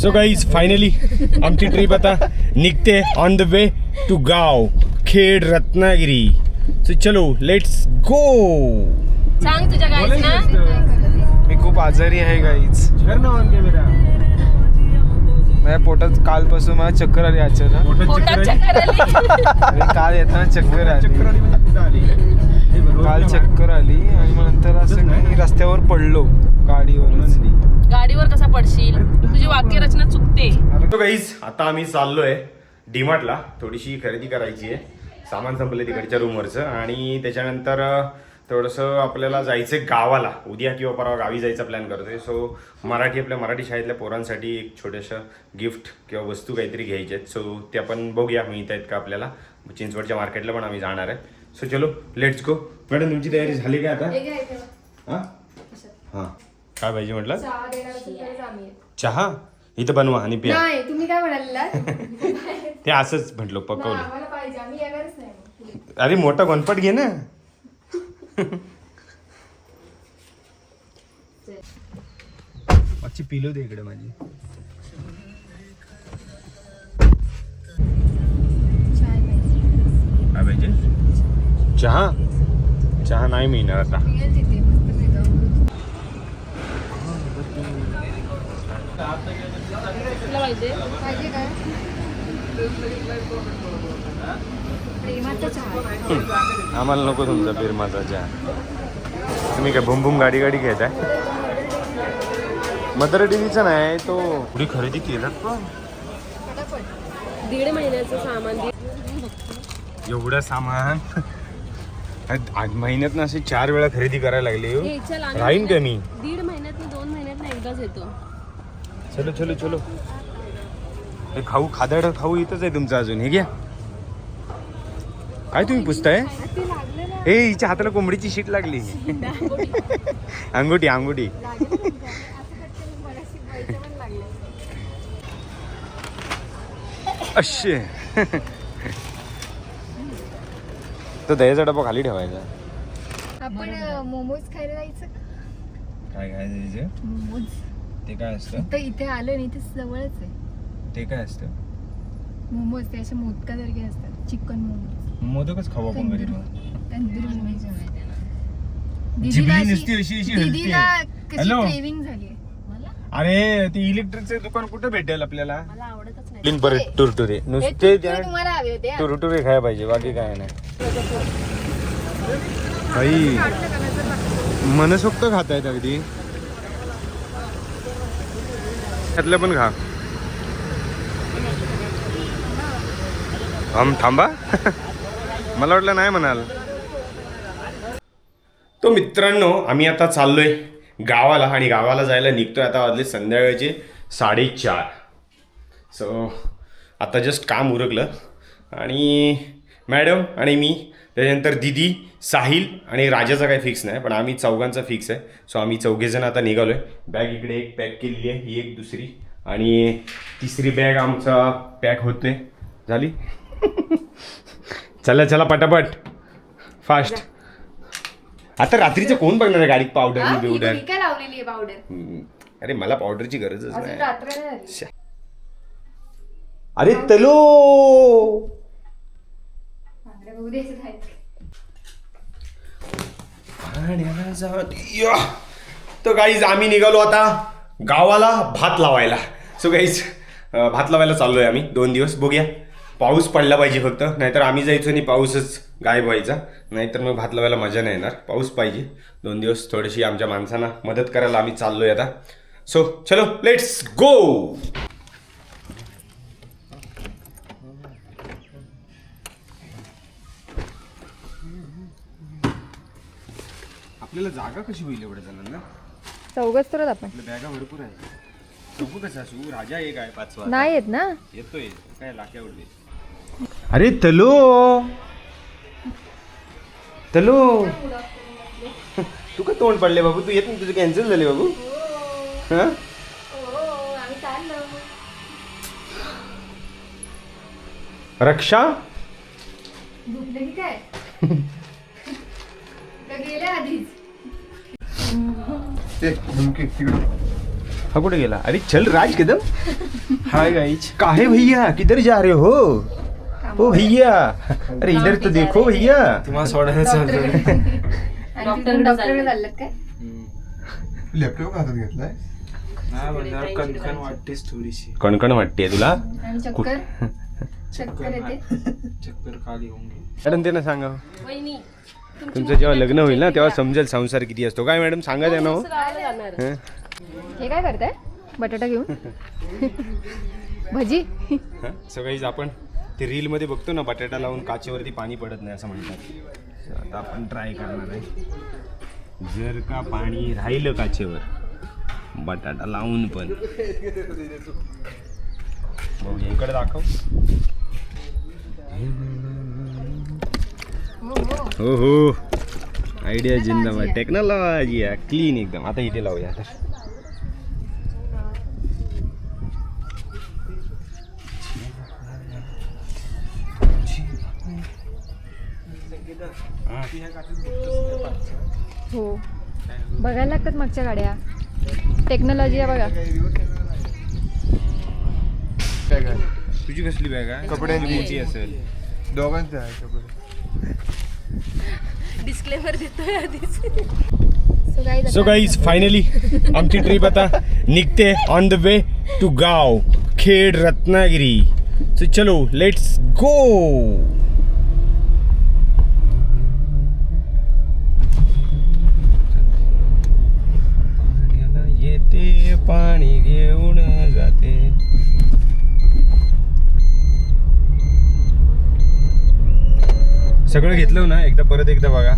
So guys finally आमची trip आता निघते ऑन द वे टू गाव खेड रत्नागिरी. सो चलो लेट्स गो सांग तुझ्या गाईच ना? मी खूप आजारी आहे गाईच माझ्या पोटात कालपासून मला चक्कर आली अचानक. पोटात चक्कर आली? आणि काल येताना चक्कर आली. काल चक्कर आली आणि मग नंतर असं मी रस्त्यावर पडलो गाडीवरच गाडीवर कसा पडशील तुझी वाक्यरचना चुकते तो गाईज आता आम्ही चाललोय डीमार्टला थोडीशी खरेदी करायची आहे. सामान संपलं तिकडच्या रूमवरचं आणि त्याच्यानंतर थोडंसं आपल्याला जायचं गावाला. उद्या किंवा परवा गावी जायचा प्लॅन करतोय. सो मराठी आपल्या मराठी शाळेतल्या पोरांसाठी एक छोटंसं गिफ्ट किंवा वस्तू काहीतरी घ्यायचे आहेत सो ते आपण बघूया. मिळत आहेत का आपल्याला? चिंचवडच्या मार्केटला पण आम्ही जाणार आहे. सो चलो लेट्स गो मॅडम तुमची तयारी झाली का आता? हां हां? काय पाहिजे म्हटलं? चहा? इथं बनवा आणि प्या. नाही तुम्ही काय म्हणाला ते असंच म्हटलं पकवलं. आम्हाला पाहिजे आम्ही येणारच नाही. मग. अरे मोठा गणपट घे ना. माझी पिलो दे इकडे माझी. काय पाहिजे? चहा? चहा नाही मिळणार आता. मस्त अमृत. तुला माहितीये पाहिजे काय प्रेमाचा चहा. आम्हाला नको तुमचा फिरमाचा चहा. तुम्ही काय बुम गाडी गाडी घेताय मदर डेअरीचा नाही तो पुढे खरेदी केलात पण. फटाफट. दीड महिन्याचं सामान एवढं सामान? आज महिन्यात असे चार वेळा खरेदी करायला लागली हो. चल आम्ही राहीन का मी? दीड महिन्यात दोन महिन्यात एकदाच येतो. चलो चलो चलो। हे खाऊ खादड खाऊ इथंच आहे तुमचं अजून. हे घ्या. काय तुम्ही पुसताय? हे हिच्या हाताला कोंबडीची शीट लागली. अंगुठी अंगुठी. अशे तो दह्याचा डबा खाली ठेवायचा. आपण मोमोज खायला जायचं? काय काय मोमोज. ते काय असतं? तर इथे आलो नाही ते जवळच आहे. ते काय असतं? मोमोज ते असे मोदकासारखे असतात. चिकन मोमोज. मोदकच खाऊ आपण घरी तंदुरी तंदुरी मोमोज. जिभली नुसती अशी अशी हलते. दीदीला कशी हॅलो? क्रेविंग झाली मला? अरे ते इलेक्ट्रिकचं दुकान कुठे भेटेल आपल्याला? मला आवडतच नाही. बरं टुरटुरे हे नुसते तुरटुरे तुम्हाला हवे होते हा? टुरटुरे खायला पाहिजे बाकी काय नाही. मनसोक्त खात आहेत अगदी. त्यातलं पण खा. हम थांबा. मला वाटलं नाही म्हणाल. तो मित्रांनो आम्ही आता चाललोय गावाला आणि गावाला जायला निघतोय आता वाजले संध्याकाळचे साडेचार. सो आता जस्ट काम उरकलं. आणि मॅडम आणि मी त्याच्यानंतर दिदी साहिल आणि राजाचा काही फिक्स नाही पण आम्ही चौघांचा फिक्स आहे. सो आम्ही चौघेजण आता निघालो आहे बॅग इकडे एक पॅक केलेली आहे ही एक दुसरी. आणि तिसरी बॅग आमचा पॅक होते झाली? चला चला पटापट. फास्ट आता रात्रीचं कोण बघणार आहे गाडीत पावडर? बिवडर? लावलेली आहे पावडर. अरे मला पावडरची गरजच नाही. अरे तलो! पांढऱ्या बघू तर गाईज आम्ही निघालो आता गावाला भात लावायला. सो गाईज भात लावायला चाललोय आम्ही. दोन दिवस बघूया. पाऊस पडला पाहिजे फक्त. नाहीतर आम्ही जायचो आणि पाऊसच गायब व्हायचा. नाहीतर मग भात लावायला मजा नाही येणार. पाऊस पाहिजे. दोन दिवस थोडीशी आमच्या माणसांना मदत करायला आम्ही चाललोय आता. सो चलो लेट्स गो आपल्याला जागा कशी होईल एवढ्या जणांना? चौघच तर आपण. आपल्या बॅगा भरपूर आहे चौक कसं असू राजा एक आहे पाचवा नाही येत ना? येतोय. काय लाक्या उडले. अरे तलो! तलो! तू का तोंड पडले बाबू? तू येत नाही तुझं कॅन्सल झाले बाबू. हा. रक्षा? झोपले की काय? का गेले आधीच. ते धमकी तिकडे. हा कुठे गेला? अरे चल राज कदम हाय गाईच काहे भैया? किधर जा रहे हो? ओ भैया. अरे इधर तो देखो भैया. तुम्हाला सोडायला चाललोय डॉक्टरकडे डॉक्टरकडे चालले. चाललं काय? लॅपटॉप हातात घेतलाय? नाही म्हणल्यावर कणकण वाटतेच थोडीशी. कणकण वाटते तुला? आणि चक्कर? चक्कर चक्कर मॅडम त्यांना सांगा. तुमचं जेव्हा लग्न होईल ना तेव्हा समजेल संसार किती असतो. काय मॅडम सांगा त्यांना हो. गावाला जाणार. हं? हे काय करताय? बटाटा घेऊन? भजी? हं? Guys, आपण ते रील मध्ये बघतो ना बटाटा लावून काचेवरती पाणी पडत नाही असं म्हणतात. So आता आपण ट्राय करणार आहे. जर का पाणी राहिलं काचेवर बटाटा लावून पण. बघूया इकडे दाखव. हो हो आयडिया जिंदाबाद टेक्नॉलॉजी क्लीन एकदम. आता इथे लावूया. तर हो. बघायला लागतात मागच्या गाड्या. टेक्नॉलॉजी आहे बघा. तुझी कसली बॅग आहे? कपड्यांची. मोठी असेल. दोघांचे आहे कपडे. डिस्क्लेमर देतोय आधीच. So guys so guys finally आमची ट्रिप आता निघते ऑन द वे टू गाव खेड रत्नागिरी. सो चलो लेट्स गो येते पाणी घेऊन जाते. सगळं घेतलं ना एकदा परत एकदा बघा.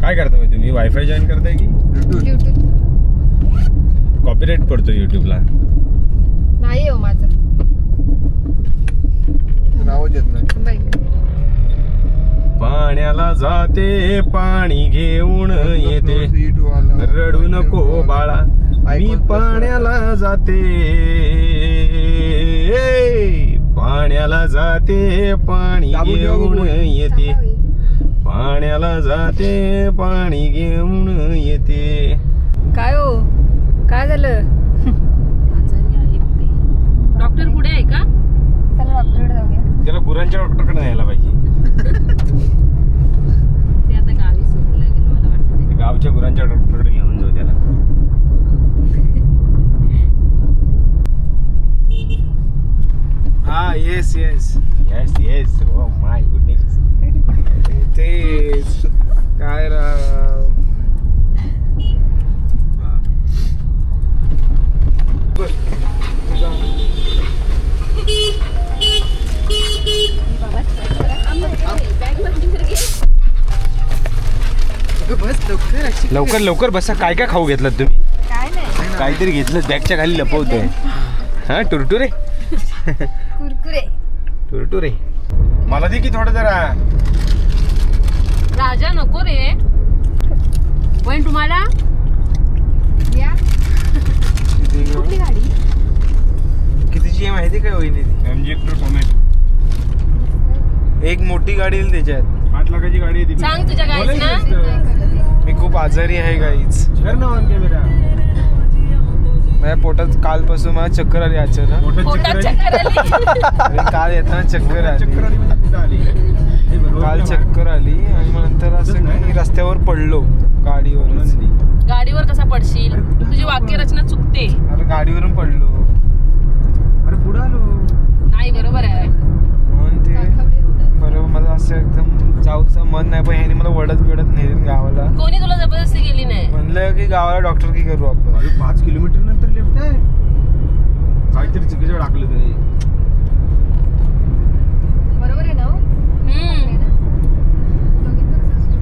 काय करता तुम्ही? वायफाय जॉईन करताय की? कॉपीराईट पडतो युट्यूबला नाही हो माझं. नावच येत नाही. बाई. पाण्याला जाते पाणी घेऊन येते. रडू नको बाळा. मी पाण्याला जाते. पाण्याला जाते पाणी घेऊन. येते. पाण्याला जाते पाणी घेऊन येते. काय हो? काय झालं? डॉक्टर पुढे आहे का चला डॉक्टरकडे जाऊया त्याला गुरांच्या डॉक्टरकडे न्यायला पाहिजे ते आता गावीच न्यायला लागेल मला वाटतं गावच्या गुरांच्या डॉक्टरकडे घेऊन जाऊ त्याला हा yes yes yes yes oh my goodness तेच काय राव हा. बर. अगं बस लवकर अशी लवकर लवकर बसा. काय काय खाऊ घेतलं तुम्ही? काय नाही. काहीतरी घेतलं बॅगच्या खाली लपवतोय. हा टुरटुरे कुरकुरे. टुरटुरे मला दे की थोडं जरा. राजा नको रे. पण तुम्हाला या किती कुठली गाडी कितीची आहे माहिती काय होईन ती एम जी टू टोमॅटो एक मोठी गाडी येईल त्याच्यात. आठ लाखाची गाडी आहे सांग तुझ्या गाईस ना. मी खूप आजारी आहे गाईच कर ना ऑन कॅमेरा माझ्या पोटात कालपासून मला चक्कर आली अचानक. पोटात चक्कर आली. काल येताना चक्कर आली. चक्कर आली म्हणजे कुठं आली? हे बघ, काल चक्कर आली आणि मग नंतर असं मी रस्त्यावर पडलो गाडीवरच. मागे. गाडीवर कसा पडशील? तुझी वाक्य रचना चुकते. अरे गाडीवरून पडलो. अरे पुढं आलो. नाही बरोबर आहे म्हणून ते बरोबर मला असं एकदम जाऊचं मन नाही पण ह्याने मला वडत बिडत नेलं गावाला कोणी तुला जबरदस्ती केली नाही म्हणलं की गावाला डॉक्टर की करू आपण अरे पाच किलोमीटर नंतर लेफ्ट आहे काहीतरी चुकीचं टाकलं तुम्ही बरोबर आहे ना हो? हम्म. आहे ना? दोघींचं कसं असतं?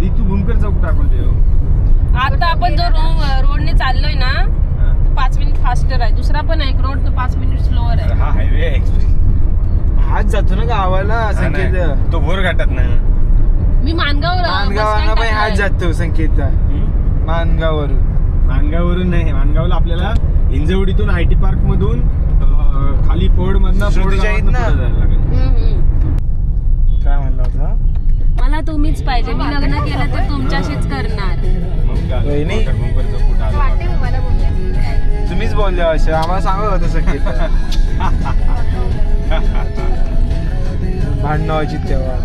ती तू भूमकर चौक टाकून ठेव आता आपण जो रो- रोडने चाललोय ना हा. तो पाच मिनिट फास्टर आहे दुसरा पण आहे एक रोड तो पाच मिनिट स्लोअर अरे आहे हा हायवे एक्सप्रेस हाच जातो ना गावाला संकेत. तो बोर घाटात ना. मी मानगाव मानगावाला पण हाच जातो संकेत. मानगाववरून. मानगाववरून नाही मानगावला आपल्याला इंजवडीतून आय टी पार्क मधून अं, खाली फोड मधनं फोड श्रुतीच्या इथनं? जायला लागेल. काय म्हणला होता? मला तुम्हीच पाहिजे. मी लग्न केलं तर तुमच्याशीच करणार. मग काय? वहिनी? तुम्हीच बोलले असे. आम्हाला सांगा तसं केलं भांडणं व्हायची तेव्हा.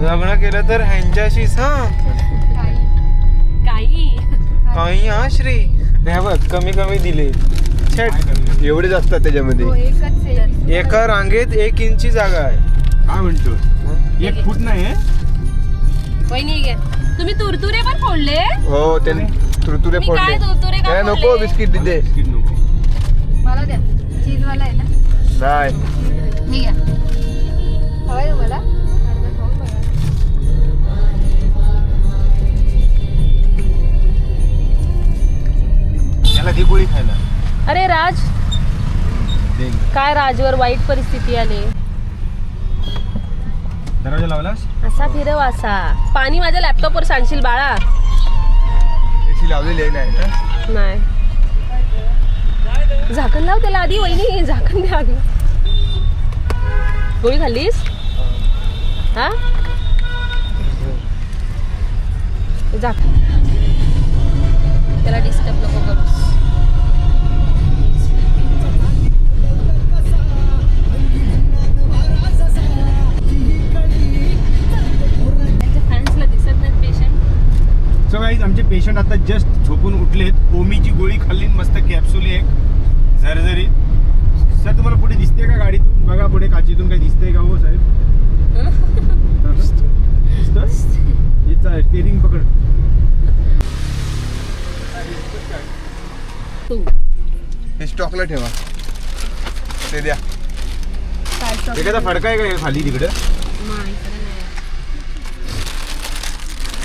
लग्न केलं तर ह्यांच्याशीच हा? काही. काही? हा श्री? नाही बघ कमी कमी दिले. छेट. एवढेच असतात त्याच्यामध्ये. हो एका रांगेत एक इंची जागा आहे. काय म्हणतो? एक फूट नाही तुम्ही तुरतुरे पण फोडले? हो त्याने तुरतुरे फोडले. नको? बिस्किट नको. मला द्या. चीजवाला आहे ना? नाही. मी घ्या हवाय तुम्हाला? अर्धा खाऊन बघा. त्याला ती गोळी खायला. अरे राज. काय राजवर वाईट परिस्थिती आली? दरवाजा लावलास? असा फिरव असा. पाणी माझ्या लॅपटॉपवर सांडशील बाळा. एसी लावलेली आहे नाही ना? नाही. झाकण लाव त्याला आधी वहिनी. झाकण द्या आधी. गोळी खाल्लीस? हा? झाकण. त्याला डिस्टर्ब नको करूस. त्यांच्या दिसत पेशंट आमचे पेशंट आता जस्ट झोपून उठलेत. ओमीची गोळी खाल्ली मस्त कॅप्सुली एक झरझरीत सर तुम्हाला पुढे दिसते का पुढे काचीतून काही दिसतंय का हो साहेब? दिसतोय? स्टेरिंग पकड. तू. हे स्टॉकला ठेवा. ते द्या. एखादा फडका आहे का खाली तिकडे? इकडे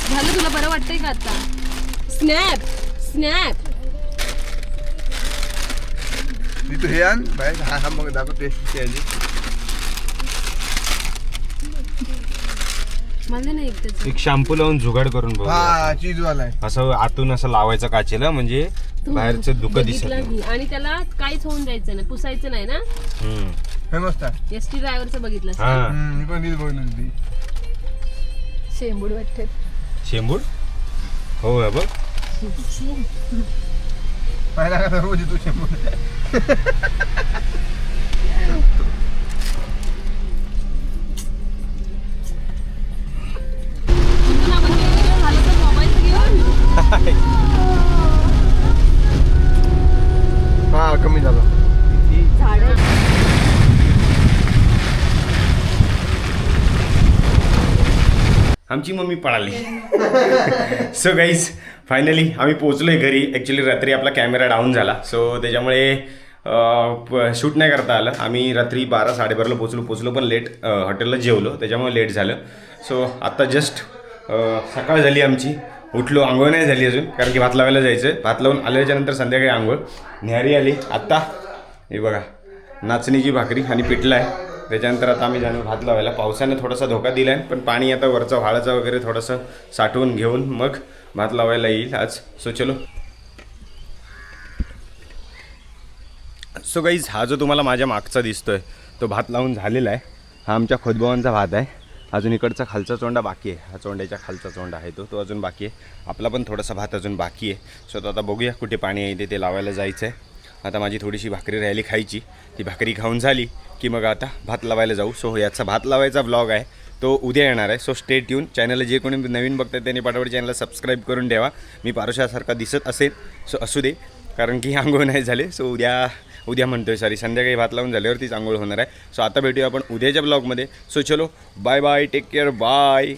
झालं तुला बरं वाटतंय का आता? स्नॅप स्नॅप मी तू हे आण बाहेर. हा हा मग दाखव टेस्ट आली मला नाही एकदाच. एक शॅम्पू लावून जुगाड करून बघ हा चीज वाला आहे. असं आतून असं लावायचं काचेला म्हणजे बाहेरचं दुःख दिसत बघितलं नाही. मी. आणि त्याला काहीच होऊन द्यायचं नाही पुसायचं नाही ना? हम्म. हे मस्त आहे एस टी ड्रायव्हरचं बघितलं हा. हम्म, मी पण तीच बघितली होती. शेंबूड वाटते. शेंबूड? हो आहे बघ. पाहिला का रोज येतो शंभर घेऊन हा कमी झाला आमची मम्मी पळाली. सो गाईज फायनली आम्ही पोचलोय घरी. ॲक्च्युली रात्री आपला कॅमेरा डाऊन झाला. सो त्याच्यामुळे शूट नाही करता आलं. आम्ही रात्री बारा साडेबाराला पोचलो पोचलो पण लेट हॉटेलला जेवलो. त्याच्यामुळे लेट झालं. सो आत्ता जस्ट सकाळ झाली आमची. उठलो आंघोळ नाही झाली अजून कारण की भात लावायला जायचं भात लावून आल्याच्यानंतर संध्याकाळी आंघोळ. न्यारी आली. आत्ता हे बघा नाचणीची भाकरी आणि पिठलं आहे. त्याच्यानंतर आता आम्ही जाणून भात लावायला. पावसाने थोडासा धोका दिला आहे पण पाणी आता वरचा व्हाळाचा वगैरे थोडंसं साठवून घेऊन मग भात लावायला येईल आज. सो चलो. सो गाईज हा जो तुम्हाला माझ्या मागचा दिसतोय तो भात लावून झालेला आहे. हा आमच्या खोदभावांचा भात आहे. अजून इकडचा खालचा चोंडा बाकी आहे. हा चोंड्याच्या खालचा चोंडा आहे तो. तो अजून बाकी आहे. आपला पण थोडासा भात अजून बाकी आहे. सो तो आता बघूया कुठे पाणी आहे ते ते लावायला जायचं आहे आता माझी थोडीशी भाकरी राहिली खायची. ती भाकरी खाऊन झाली की मग आता भात लावायला जाऊ. सो याचा भात लावायचा ब्लॉग आहे. तो उद्या येणार आहे. सो स्टेट येऊन चॅनलला जे कोणी नवीन बघतात त्यांनी पाठवड चॅनलला सबस्क्राईब करून ठेवा. मी पारुशासारखा दिसत असेल. सो असू दे. कारण की आंघोळ नाही झाले. सो उद्या उद्या म्हणतोय सॉरी संध्याकाळी भात लावून झाल्यावरतीच आंघोळ होणार आहे. सो आता भेटूया आपण उद्याच्या ब्लॉगमध्ये सो चलो bye bye take care bye